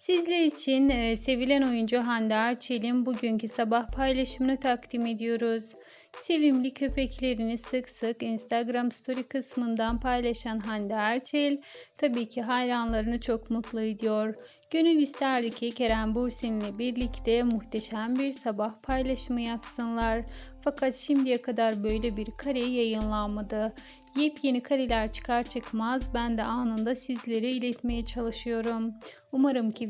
Sizler için e, sevilen oyuncu Hande Erçel'in bugünkü sabah paylaşımını takdim ediyoruz. Sevimli köpeklerini sık sık Instagram story kısmından paylaşan Hande Erçel tabii ki hayranlarını çok mutlu ediyor. Gönül isterdi ki Kerem Bürsin ile birlikte muhteşem bir sabah paylaşımı yapsınlar. Fakat şimdiye kadar böyle bir kare yayınlanmadı. Yepyeni kareler çıkar çıkmaz ben de anında sizlere iletmeye çalışıyorum. Umarım ki